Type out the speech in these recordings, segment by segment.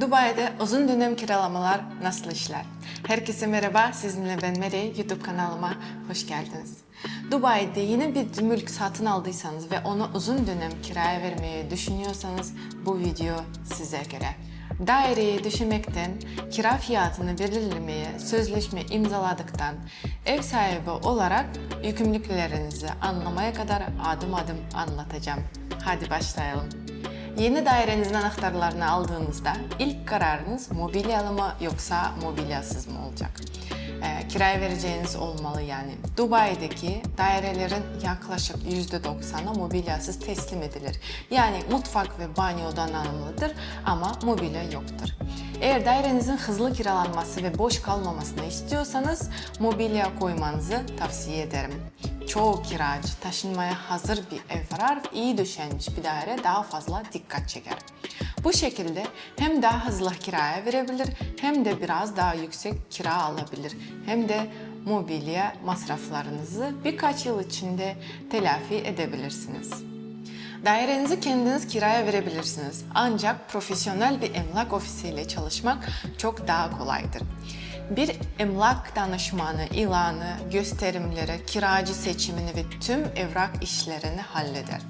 Dubai'de uzun dönem kiralamalar nasıl işler? Herkese merhaba, sizinle ben Mary, YouTube kanalıma hoş geldiniz. Dubai'de yeni bir mülk satın aldıysanız ve onu uzun dönem kiraya vermeyi düşünüyorsanız bu video size göre. Daireyi düşünmekten, kira fiyatını belirlemeye sözleşme imzaladıktan, ev sahibi olarak yükümlülüklerinizi anlamaya kadar adım adım anlatacağım. Hadi başlayalım. Yeni dairenizin anahtarlarını aldığınızda ilk kararınız mobilyalı mı yoksa mobilyasız mı olacak? Ee, kiraya vereceğiniz olmalı yani. Dubai'deki dairelerin yaklaşık %90'ı mobilyasız teslim edilir. Yani mutfak ve banyo donanımlıdır ama mobilya yoktur. Eğer dairenizin hızlı kiralanması ve boş kalmamasını istiyorsanız mobilya koymanızı tavsiye ederim. Çoğu kiracı taşınmaya hazır bir ev arar, iyi döşenmiş bir daire daha fazla dikkat çeker. Bu şekilde hem daha hızlı kiraya verebilir hem de biraz daha yüksek kira alabilir. Hem de mobilya masraflarınızı birkaç yıl içinde telafi edebilirsiniz. Dairenizi kendiniz kiraya verebilirsiniz. Ancak profesyonel bir emlak ofisiyle çalışmak çok daha kolaydır. Bir emlak danışmanı ilanı, gösterimleri, kiracı seçimini ve tüm evrak işlerini halleder.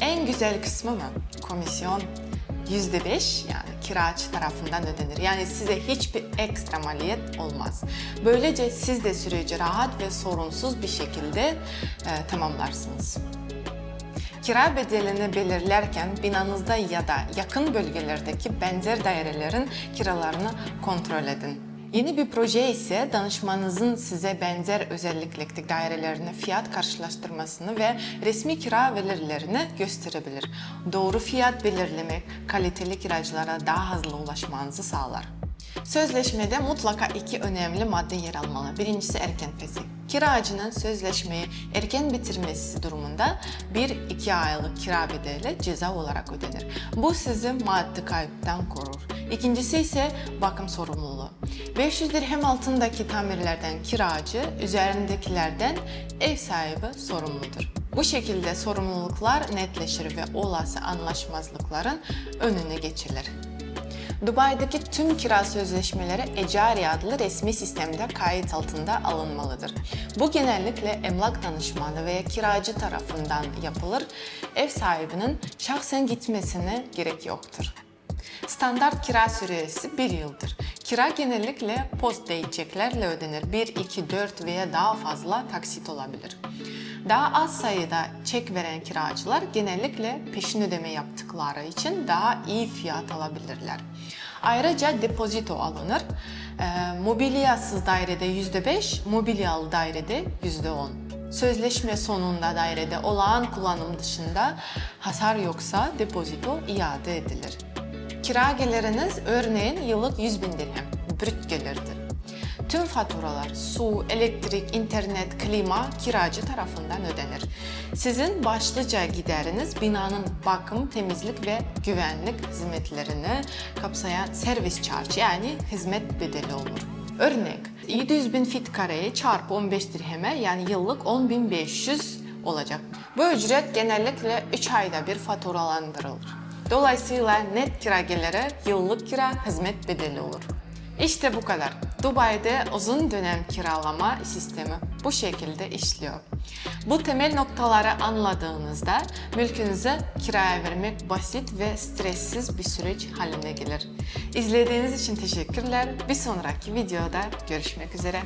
En güzel kısmı mı? Komisyon %5 yani kiracı tarafından ödenir. Yani size hiçbir ekstra maliyet olmaz. Böylece siz de süreci rahat ve sorunsuz bir şekilde e, tamamlarsınız. Kira bedelini belirlerken binanızda ya da yakın bölgelerdeki benzer dairelerin kiralarını kontrol edin. Yeni bir proje ise danışmanınızın size benzer özellikteki dairelerini fiyat karşılaştırmasını ve resmi kira verilerini gösterebilir. Doğru fiyat belirlemek kaliteli kiracılara daha hızlı ulaşmanızı sağlar. Sözleşmede mutlaka iki önemli madde yer almalı. Birincisi erken fesih. Kiracının sözleşmeyi erken bitirmesi durumunda 1-2 aylık kira bedeli ceza olarak ödenir. Bu sizi maddi kayıptan korur. İkincisi ise bakım sorumluluğu. 500 dirhem altındaki tamirlerden kiracı, üzerindekilerden ev sahibi sorumludur. Bu şekilde sorumluluklar netleşir ve olası anlaşmazlıkların önüne geçilir. Dubai'deki tüm kira sözleşmeleri Ecari adlı resmi sistemde kayıt altında alınmalıdır. Bu genellikle emlak danışmanı veya kiracı tarafından yapılır. Ev sahibinin şahsen gitmesine gerek yoktur. Standart kira süresi 1 yıldır. Kira genellikle post date çeklerle ödenir. 1, 2, 4 veya daha fazla taksit olabilir. Daha az sayıda çek veren kiracılar genellikle peşin ödeme yaptıkları için daha iyi fiyat alabilirler. Ayrıca depozito alınır. Ee, mobilyasız dairede %5, mobilyalı dairede %10. Sözleşme sonunda dairede olağan kullanım dışında hasar yoksa depozito iade edilir. Kira geliriniz örneğin yıllık 100 bin dirhem, brüt gelirdir. Tüm faturalar, su, elektrik, internet, klima kiracı tarafından ödenir. Sizin başlıca gideriniz binanın bakım, temizlik ve güvenlik hizmetlerini kapsayan servis charge yani hizmet bedeli olur. Örnek 700 bin fit kareye çarpı 15 dirheme yani yıllık 10.500 olacak. Bu ücret genellikle 3 ayda bir faturalandırılır. Dolayısıyla net kira geliri yıllık kira hizmet bedeli olur. İşte bu kadar. Dubai'de uzun dönem kiralama sistemi bu şekilde işliyor. Bu temel noktaları anladığınızda mülkünüzü kiraya vermek basit ve stressiz bir süreç haline gelir. İzlediğiniz için teşekkürler. Bir sonraki videoda görüşmek üzere.